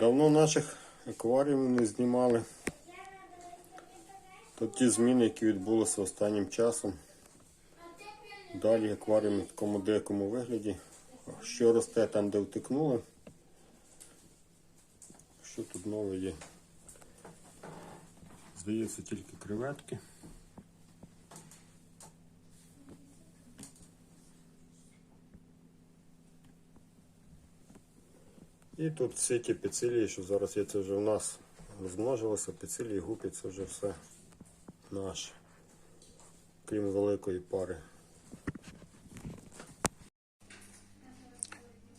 Давно наших акваріумів не знімали. То ті зміни, які відбулися останнім часом. Далі акваріум в такому деякому вигляді. Що росте там, де втикнули. Що тут нове є? Здається, тільки креветки. І тут всі ті піцилії, що зараз є, це вже в нас розмножилося, піцилії, гупі, це вже все наше. Крім великої пари.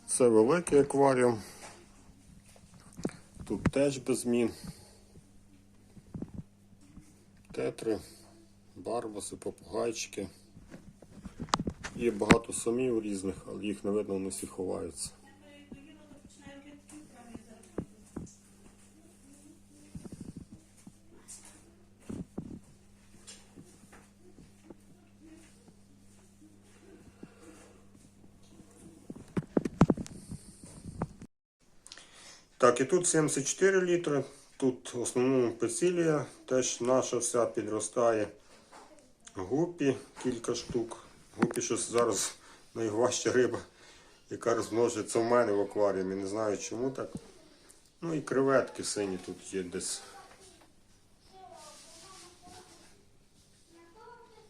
Це великий акваріум. Тут теж без змін. Тетри, барбаси, попугайчики. Є багато самів різних, але їх не видно, вони всі ховаються. Так, і тут 74 літри. Тут в основному пецилія, теж наша вся підростає. Гупі кілька штук. Гупі щось зараз найважча риба, яка розмножується в мене в акваріумі. Не знаю чому так. Ну і креветки сині тут є десь.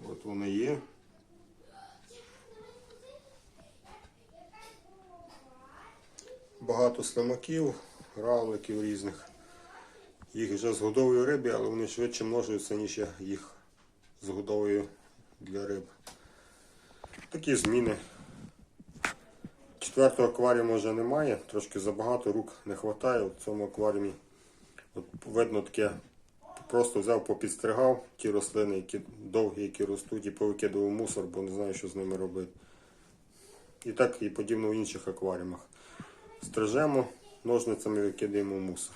От вони є. Багато слимаків, равликів різних. Їх вже з годової риби, але вони швидше множуються, ніж я їх з годовою для риб. Такі зміни. Четвертого акваріуму вже немає, трошки забагато рук не вистачає. В цьому акваріумі от видно таке, просто взяв, попідстригав ті рослини, які довгі, які ростуть, і повикидував мусор, бо не знаю, що з ними робити. І так і подібно в інших акваріумах. Стрижемо, ножницями викидаємо мусор.